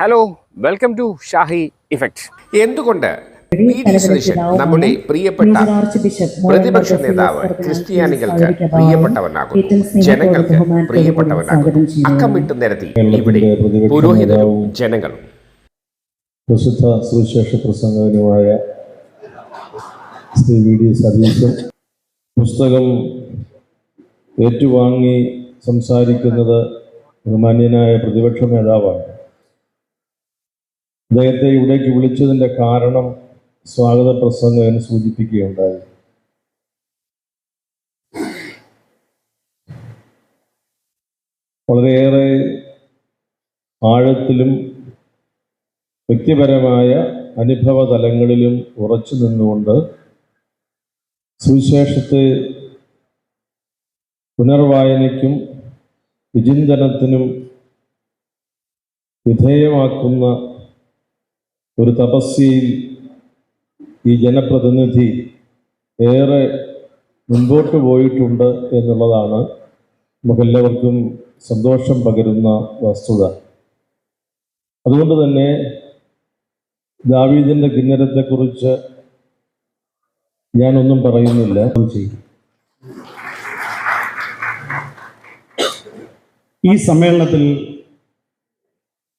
Hello welcome to Shahi effect എന്തുകൊണ്ട് V D Satheesan നമ്മുടെ പ്രിയപ്പെട്ട പ്രതിപക്ഷ നേതാവ് ക്രിസ്ത്യാനികൾക്ക് പ്രിയപ്പെട്ടവനാകുന്നു. ജനങ്ങൾക്ക് പ്രിയപ്പെട്ടവനാകുന്നു. അക്കമിട്ട് നിരത്തി ഇവിടെ പുരോഹിതരും ജനങ്ങളും. പ്രസിദ്ധ സുവിശേഷ പ്രസംഗകനുമായ ശ്രീ വി ഡി സതീശൻ. പുസ്തകം ഏറ്റുവാങ്ങി സംസാരിക്കുന്നത് ബഹുമാന്യനായ പ്രതിപക്ഷ നേതാവാണ്. അദ്ദേഹത്തെ ഇവിടേക്ക് വിളിച്ചതിന്റെ കാരണം സ്വാഗത പ്രസംഗകൻ സൂചിപ്പിക്കുകയുണ്ടായി. വളരെയേറെ ആഴത്തിലും വ്യക്തിപരമായ അനുഭവ തലങ്ങളിലും ഉറച്ചു നിന്നുകൊണ്ട് സുവിശേഷത്തെ പുനർവായനയ്ക്കും വിചിന്തനത്തിനും വിധേയമാക്കുന്ന ഒരു തപസ്യയിൽ ഈ ജനപ്രതിനിധി ഏറെ മുൻപോട്ട് പോയിട്ടുണ്ട് എന്നുള്ളതാണ് നമുക്കെല്ലാവർക്കും സന്തോഷം പകരുന്ന വസ്തുത. അതുകൊണ്ട് തന്നെ ദാവീദിന്റെ കിന്നരത്തെക്കുറിച്ച് ഞാനൊന്നും പറയുന്നില്ല. ഈ സമ്മേളനത്തിൽ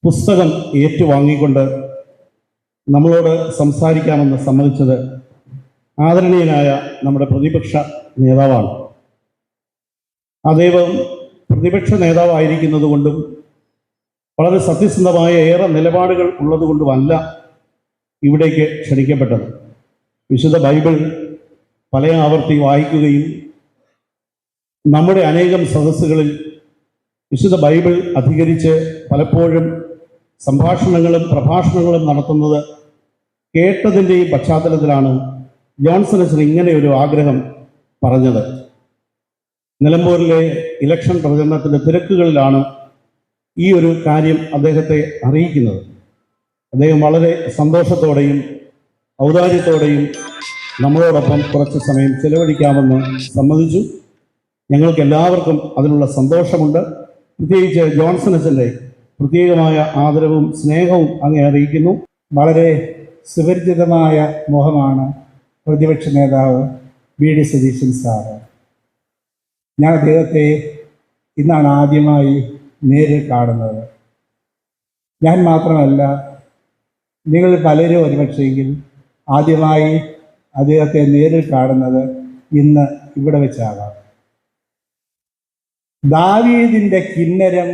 പുസ്തകം ഏറ്റുവാങ്ങിക്കൊണ്ട് നമ്മളോട് സംസാരിക്കാമെന്ന് സമ്മതിച്ചത് ആദരണീയനായ നമ്മുടെ പ്രതിപക്ഷ നേതാവാണ്. അദ്ദേഹം പ്രതിപക്ഷ നേതാവായിരിക്കുന്നത് കൊണ്ടും വളരെ സത്യസന്ധമായ ഏറെ നിലപാടുകൾ ഉള്ളതുകൊണ്ടുമല്ല ഇവിടേക്ക് ക്ഷണിക്കപ്പെട്ടത്. വിശുദ്ധ ബൈബിൾ പല ആവർത്തി വായിക്കുകയും നമ്മുടെ അനേകം സദസ്സുകളിൽ വിശുദ്ധ ബൈബിൾ അധികരിച്ച് പലപ്പോഴും സംഭാഷണങ്ങളും പ്രഭാഷണങ്ങളും നടത്തുന്നത് കേട്ടതിന്റെ ഈ പശ്ചാത്തലത്തിലാണ് ജോൺസൺ അച്ഛൻ ഇങ്ങനെ ഒരു ആഗ്രഹം പറഞ്ഞത്. നിലമ്പൂരിലെ ഇലക്ഷൻ പ്രചരണത്തിന്റെ തിരക്കുകളിലാണ് ഈ ഒരു കാര്യം അദ്ദേഹത്തെ അറിയിക്കുന്നത്. അദ്ദേഹം വളരെ സന്തോഷത്തോടെയും ഔദാര്യത്തോടെയും നമ്മളോടൊപ്പം കുറച്ച് സമയം ചെലവഴിക്കാമെന്ന് സമ്മതിച്ചു. ഞങ്ങൾക്ക് എല്ലാവർക്കും അതിനുള്ള സന്തോഷമുണ്ട്. പ്രത്യേകിച്ച് ജോൺസൺ അച്ഛന്റെ പ്രത്യേകമായ ആദരവും സ്നേഹവും അങ്ങേ അറിയിക്കുന്നു. വളരെ സുപരിചിതമായ മുഖമാണ് പ്രതിപക്ഷ നേതാവ് വി ഡി സതീശൻ സാറ്. ഞാൻ അദ്ദേഹത്തെ ഇന്നാണ് ആദ്യമായി നേരിൽ കാണുന്നത്. ഞാൻ മാത്രമല്ല നിങ്ങൾ പലരും ഒരുപക്ഷെങ്കിൽ ആദ്യമായി അദ്ദേഹത്തെ നേരിൽ കാണുന്നത് ഇന്ന് ഇവിടെ വെച്ചാകാം ദാവീദിന്റെ കിന്നരം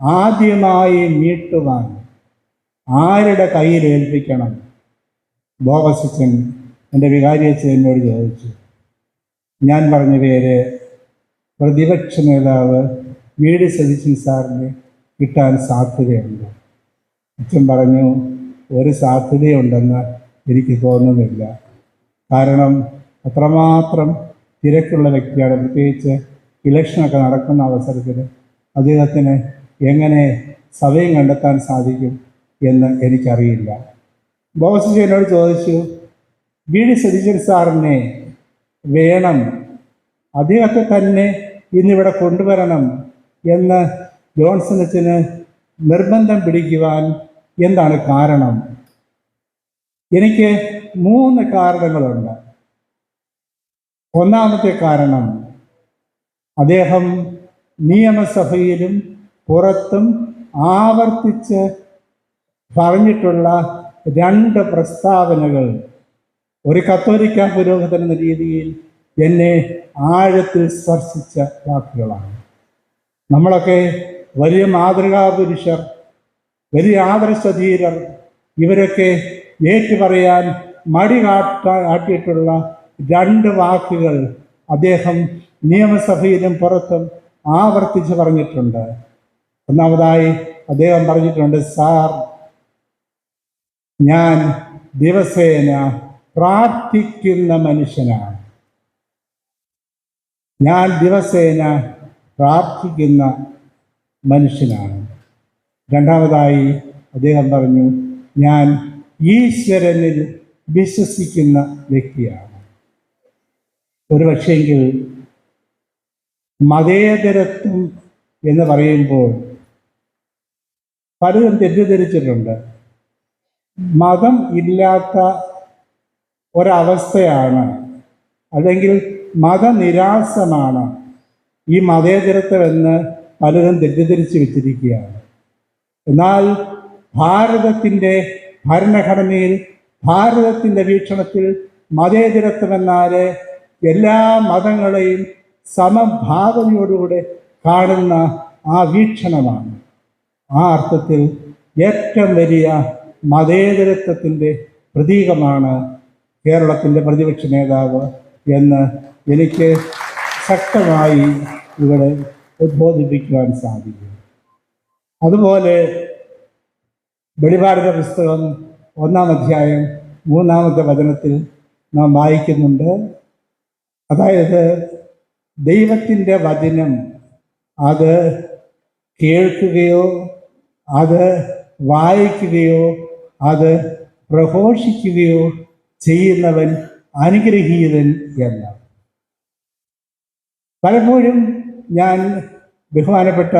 ആദ്യമായി മീട്ടുവാൻ ആരുടെ കയ്യിൽ ഏൽപ്പിക്കണം? ബോബസച്ചൻ എന്റെ വികാരിയച്ഛൻ എന്നോട് ചോദിച്ചു. ഞാൻ പറഞ്ഞ പേര് പ്രതിപക്ഷ നേതാവ് വി ഡി സതീശൻ സാറിന് കിട്ടാൻ സാധ്യതയുണ്ട്. അച്ഛൻ പറഞ്ഞു ഒരു സാധ്യതയുണ്ടെന്ന് എനിക്ക് തോന്നുന്നില്ല. കാരണം അത്രമാത്രം തിരക്കുള്ള വ്യക്തിയാണ്. പ്രത്യേകിച്ച് ഇലക്ഷനൊക്കെ നടക്കുന്ന അവസരത്തിൽ അദ്ദേഹത്തിന് എങ്ങനെ സമയം കണ്ടെത്താൻ സാധിക്കും എന്ന് എനിക്കറിയില്ല. ബോസ് എന്നോട് ചോദിച്ചു വി ഡി സതീശൻ സാറിനെ വേണം. അദ്ദേഹത്തെ തന്നെ ഇന്നിവിടെ കൊണ്ടുവരണം എന്ന് ജോൺസൺ അച്ഛന് നിർബന്ധം പിടിക്കുവാൻ എന്താണ് കാരണം? എനിക്ക് മൂന്ന് കാരണങ്ങളുണ്ട്. ഒന്നാമത്തെ കാരണം അദ്ദേഹം നിയമസഭയിലും പുറത്തും ആവർത്തിച്ച് പറഞ്ഞിട്ടുള്ള രണ്ട് പ്രസ്താവനകൾ. ഒരു കത്തോലിക്ക പുരോഹിതൻ എന്ന രീതിയിൽ എന്നെ ആഴത്തിൽ സ്പർശിച്ച വാക്കുകളാണ്. നമ്മളൊക്കെ വലിയ മാതൃകാ പുരുഷർ വലിയ ആദർശധീരർ ഇവരൊക്കെ ഏറ്റുപറയാൻ മടി കാട്ട കാട്ടിയിട്ടുള്ള രണ്ട് വാക്കുകൾ അദ്ദേഹം നിയമസഭയിലും പുറത്തും ആവർത്തിച്ച് പറഞ്ഞിട്ടുണ്ട്. ഒന്നാമതായി അദ്ദേഹം പറഞ്ഞിട്ടുണ്ട് സാർ ഞാൻ ദിവസേന പ്രാർത്ഥിക്കുന്ന മനുഷ്യനാണ്. ഞാൻ ദിവസേന പ്രാർത്ഥിക്കുന്ന മനുഷ്യനാണ്. രണ്ടാമതായി അദ്ദേഹം പറഞ്ഞു ഞാൻ ഈശ്വരനിൽ വിശ്വസിക്കുന്ന വ്യക്തിയാണ്. ഒരു പക്ഷേങ്കിൽ മതേതരത്വം എന്ന് പറയുമ്പോൾ പലരും തെറ്റിദ്ധരിച്ചിട്ടുണ്ട്. മതം ഇല്ലാത്ത ഒരവസ്ഥയാണ്. അല്ലെങ്കിൽ മതനിരാസമാണ് ഈ മതേതരത്വമെന്ന് പലരും തെറ്റിദ്ധരിച്ച് വെച്ചിരിക്കുകയാണ്. എന്നാൽ ഭാരതത്തിന്റെ ഭരണഘടനയിൽ ഭാരതത്തിന്റെ വീക്ഷണത്തിൽ മതേതരത്വമെന്നാൽ എല്ലാ മതങ്ങളെയും സമഭാവനയോടുകൂടെ കാണുന്ന ആ വീക്ഷണമാണ്. ആ അർത്ഥത്തിൽ ഏറ്റവും വലിയ മതേതരത്വത്തിന്റെ പ്രതീകമാണ് കേരളത്തിന്റെ പ്രതിപക്ഷ നേതാവ് എന്ന് എനിക്ക് ശക്തമായി ഇവിടെ ഉദ്ബോധിപ്പിക്കുവാൻ സാധിക്കും. അതുപോലെ വെളിപാടിന്റെ പുസ്തകം ഒന്നാം അധ്യായം മൂന്നാമത്തെ വചനത്തിൽ നാം വായിക്കുന്നുണ്ട്. അതായത് ദൈവത്തിന്റെ വചനം അത് കേൾക്കുകയോ അത് വായിക്കുകയോ അത് പ്രഘോഷിക്കുകയോ ചെയ്യുന്നവൻ അനുഗ്രഹീതൻ എന്നാണ് പലപ്പോഴും ഞാൻ ബഹുമാനപ്പെട്ട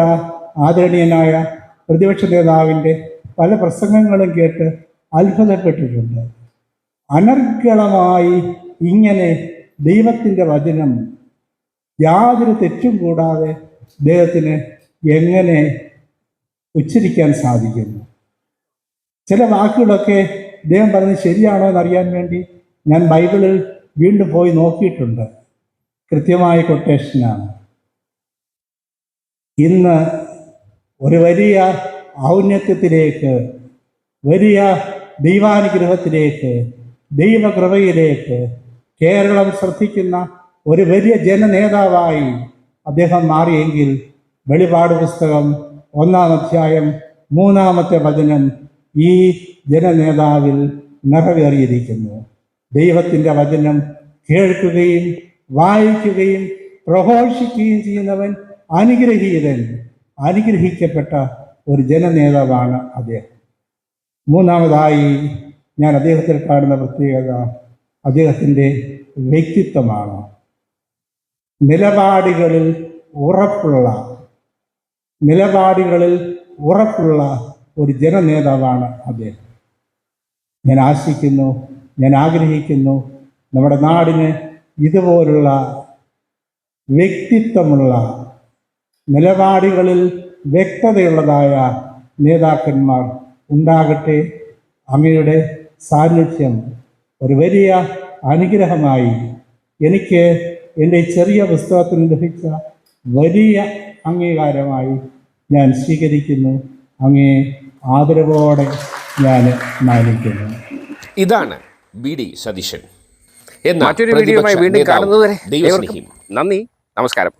ആദരണീയനായ പ്രതിപക്ഷ നേതാവിന്റെ പല പ്രസംഗങ്ങളും കേട്ട് അത്ഭുതപ്പെട്ടിട്ടുണ്ട്. അനർഗളമായി ഇങ്ങനെ ദൈവത്തിന്റെ വചനം യാതൊരു തെറ്റും കൂടാതെ അദ്ദേഹത്തിന് എങ്ങനെ ഉച്ചരിക്കാൻ സാധിക്കുന്നു? ചില വാക്കുകളൊക്കെ ദൈവം പറഞ്ഞ് ശരിയാണോ എന്നറിയാൻ വേണ്ടി ഞാൻ ബൈബിളിൽ വീണ്ടും പോയി നോക്കിയിട്ടുണ്ട്. കൃത്യമായ കൊട്ടേഷനാണ്. ഇന്ന് ഒരു വലിയ ഔന്നത്യത്തിലേക്ക് വലിയ ദൈവാനുഗ്രഹത്തിലേക്ക് ദൈവകൃപയിലേക്ക് കേരളം ശ്രദ്ധിക്കുന്ന ഒരു വലിയ ജനനേതാവായി അദ്ദേഹം മാറിയെങ്കിൽ വെളിപാട് പുസ്തകം ഒന്നാം അധ്യായം മൂന്നാമത്തെ വചനം ഈ ജനനേതാവിൽ നിറവേറിയിരിക്കുന്നു. ദൈവത്തിന്റെ വചനം കേൾക്കുകയും വായിക്കുകയും പ്രഘോഷിക്കുകയും ചെയ്യുന്നവൻ അനുഗ്രഹീതൻ അനുഗ്രഹിക്കപ്പെട്ട ഒരു ജനനേതാവാണ് അദ്ദേഹം. മൂന്നാമതായി ഞാൻ അദ്ദേഹത്തിൽ കാണുന്ന പ്രത്യേകത അദ്ദേഹത്തിന്റെ വ്യക്തിത്വമാണ്. നിലപാടുകളിൽ ഉറപ്പുള്ള നിലപാടുകളിൽ ഉറപ്പുള്ള ഒരു ജനനേതാവാണ് അദ്ദേഹം. ഞാൻ ആശിക്കുന്നു ഞാൻ ആഗ്രഹിക്കുന്നു നമ്മുടെ നാടിന് ഇതുപോലുള്ള വ്യക്തിത്വമുള്ള നിലപാടുകളിൽ വ്യക്തതയുള്ളതായ നേതാക്കന്മാർ ഉണ്ടാകട്ടെ. അങ്ങയുടെ സാന്നിധ്യം ഒരു വലിയ അനുഗ്രഹമായി എനിക്ക് എന്റെ ചെറിയ പുസ്തകത്തിന് ലഭിച്ച വലിയ അംഗീകാരമായി ഞാൻ സ്വീകരിക്കുന്നു. അങ്ങേ ആദരവോടെ ഞാൻ മാനിക്കുന്നു. ഇതാണ് ബി ഡി സതീശൻ. മറ്റൊരു വീഡിയോയുമായി വീണ്ടും നേതാവ്, കാണുന്നതുവരെ നന്ദി. നമസ്കാരം.